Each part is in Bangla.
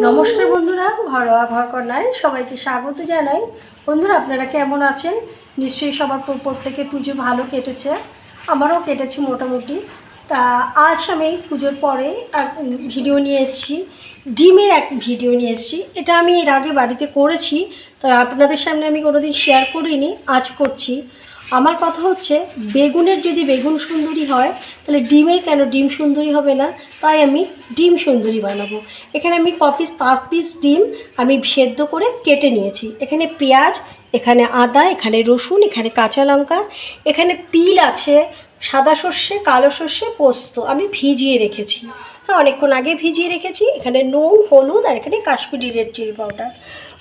নমস্কার বন্ধুরা, ঘরোয়া ঘরকন্যায় সবাইকে স্বাগত জানাই। বন্ধুরা, আপনারা কেমন আছেন? নিশ্চয়ই সবার প্র- প্রত্যেকের পুজো ভালো কেটেছে, আমারও কেটেছে মোটামুটি। তা আজ আমি পুজোর পরে এক ভিডিও নিয়ে এসেছি, ডিমের এক ভিডিও নিয়ে এসেছি। এটা আমি এর আগে বাড়িতে করেছি, তা আপনাদের সামনে আমি কোনোদিন শেয়ার করিনি, আজ করছি। আমার কথা হচ্ছে, বেগুনের যদি বেগুন সুন্দরী হয়, তাহলে ডিমের কেন ডিম সুন্দরী হবে না? তাই আমি ডিম সুন্দরী বানাবো। এখানে আমি ক পিস পাঁচ পিস ডিম আমি সেদ্ধ করে কেটে নিয়েছি। এখানে পেঁয়াজ, এখানে আদা, এখানে রসুন, এখানে কাঁচা লঙ্কা, এখানে তিল আছে, সাদা সর্ষে, কালো সর্ষে, পোস্ত আমি ভিজিয়ে রেখেছি। হ্যাঁ অনেকক্ষণ আগে ভিজিয়ে রেখেছি। এখানে নুন, হলুদ আর এখানে কাশ্মীরি রেড চিলি পাউডার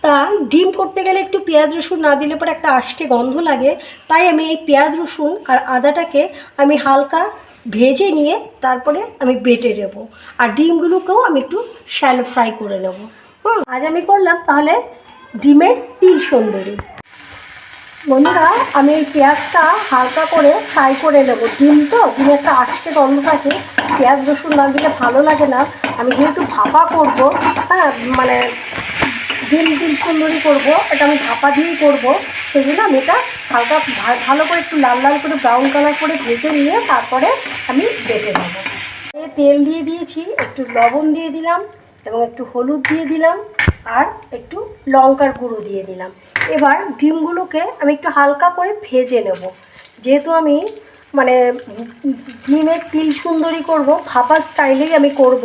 তা ডিম করতে গেলে একটু পেঁয়াজ, রসুন না দিলে পরে একটা আষ্টে গন্ধ লাগে। তাই আমি এই পেঁয়াজ, রসুন আর আদাটাকে আমি হালকা ভেজে নিয়ে তারপরে আমি বেটে নেব। আর ডিমগুলোকেও আমি একটু শ্যালো ফ্রাই করে নেব। হুম, আজ আমি করলাম তাহলে ডিমের তিল সুন্দরী। বন্ধুরা, আমি এই পেঁয়াজটা হালকা করে ফ্রাই করে নেব। ডিম তো, ডিমে একটা আষ্টে গন্ধ থাকে। পেঁয়াজ, রসুন না দিলে ভালো লাগে না। আমি যেহেতু ভাপা করব হ্যাঁ মানে ডিম ডিম সুন্দরী করব, এটা আমি ভাপা দিয়েই করব। সেই জন্য আমি এটা হালকা ভালো করে একটু লাল লাল করে ব্রাউন কালার করে ভেজে নিয়ে তারপরে আমি বেটে নেব। তেল দিয়ে দিয়েছি, একটু লবণ দিয়ে দিলাম এবং একটু হলুদ দিয়ে দিলাম। আর একটু লঙ্কার গুঁড়ো দিয়ে দিলাম। এবার ডিমগুলোকে আমি একটু হালকা করে ভেজে নেব। যেহেতু আমি মানে ডিমের তিল সুন্দরী করব, ভাপা স্টাইলেই আমি করব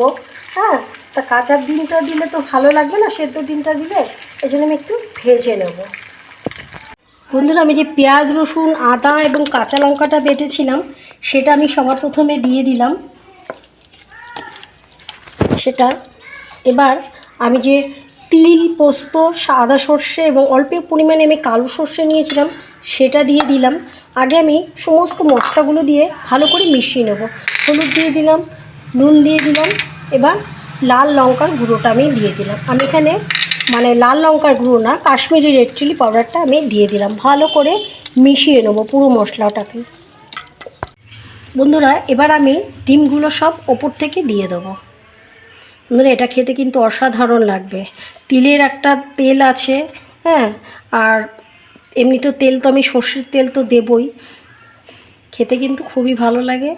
হ্যাঁ? তা কাঁচা ডিমটা দিলে তো ভালো লাগবে না, সেদ্ধ ডিমটা দিলে? এই জন্য আমি একটু ভেজে নেব। বন্ধুরা, আমি যে পেঁয়াজ, রসুন, আদা এবং কাঁচা লঙ্কাটা বেটেছিলাম, সেটা আমি সবার প্রথমে দিয়ে দিলাম। সেটা এবার আমি যে তিল, পোস্ত, সাদা সর্ষে এবং অল্প পরিমাণে আমি কালো সর্ষে নিয়েছিলাম, সেটা দিয়ে দিলাম। আগে আমি সমস্ত মশলাগুলো দিয়ে ভালো করে মিশিয়ে নেব। হলুদ দিয়ে দিলাম, নুন দিয়ে দিলাম, এবার লাল লঙ্কার গুঁড়োটা আমি দিয়ে দিলাম। আমি এখানে মানে লাল লঙ্কার গুঁড়ো না, কাশ্মীরি রেড চিলি পাউডারটা আমি দিয়ে দিলাম। ভালো করে মিশিয়ে নেব পুরো মশলাটাকে। বন্ধুরা, এবার আমি ডিমগুলো সব ওপর থেকে দিয়ে দেবো। বন্ধুরা এটা খেতে কিন্তু অসাধারণ লাগবে। তিলের একটা তেল আছে হ্যাঁ? আর এমনি তো তেল তো আমি সর্ষের তেল তো দেবই। খেতে কিন্তু খুবই ভালো লাগে।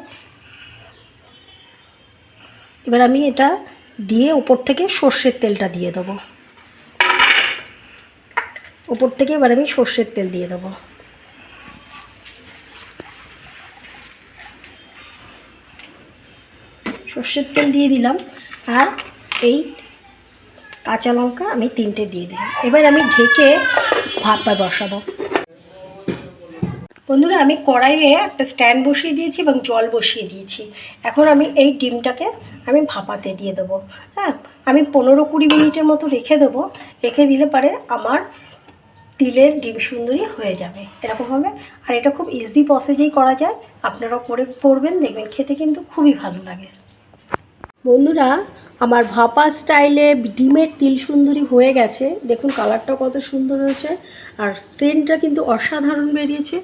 এবার আমি এটা দিয়ে ওপর থেকে সর্ষের তেলটা দিয়ে দেবো। ওপর থেকে এবার আমি সর্ষের তেল দিয়ে দেবো। সর্ষের তেল দিয়ে দিলাম। আর এই কাঁচা লঙ্কা আমি তিনটে দিয়ে দিলাম। এবার আমি ঢেকে ভাপা বসাবো। বন্ধুরা, আমি কড়াইয়ে একটা স্ট্যান্ড বসিয়ে দিয়েছি এবং জল বসিয়ে দিয়েছি। এখন আমি এই ডিমটাকে আমি ভাপাতে দিয়ে দেবো। হ্যাঁ আমি পনেরো কুড়ি মিনিটের মতো রেখে দেবো। রেখে দিলে পারে আমার তিলের ডিম সুন্দরী হয়ে যাবে। এরকমভাবে আর এটা খুব ইজি প্রসেসেই করা যায়। আপনারাও করে করবেন দেখবেন খেতে কিন্তু খুবই ভালো লাগে। বন্ধুরা আমার ভাপা স্টাইলে ডিমের তিল সুন্দরী হয়ে গেছে। দেখুন কালারটা কত সুন্দর হয়েছে। আর সেন্টটা কিন্তু অসাধারণ বেরিয়েছে।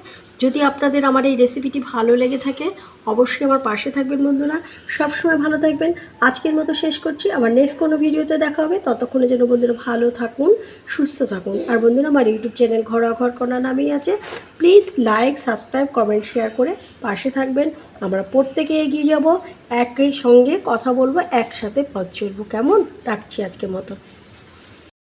যদি আপনাদের আমার এই রেসিপিটি ভালো লেগে থাকে, অবশ্যই আমার পাশে থাকবেন বন্ধুরা। সবসময় ভালো থাকবেন। আজকের মতো শেষ করছি। আবার নেক্সট কোনো ভিডিওতে দেখা হবে। ততক্ষণে যেন বন্ধুরা ভালো থাকুন, সুস্থ থাকুন। আর বন্ধুরা, আমার ইউটিউব চ্যানেল ঘরোয়া ঘর করা নামেই আছে। Please like subscribe comment share করে পাশে থাকবেন। আমরা প্রত্যেকে এগিয়ে যাব। একই সঙ্গে কথা বলব, একসাথে পথ চলবো কেমন? রাখছি আজকের মতো।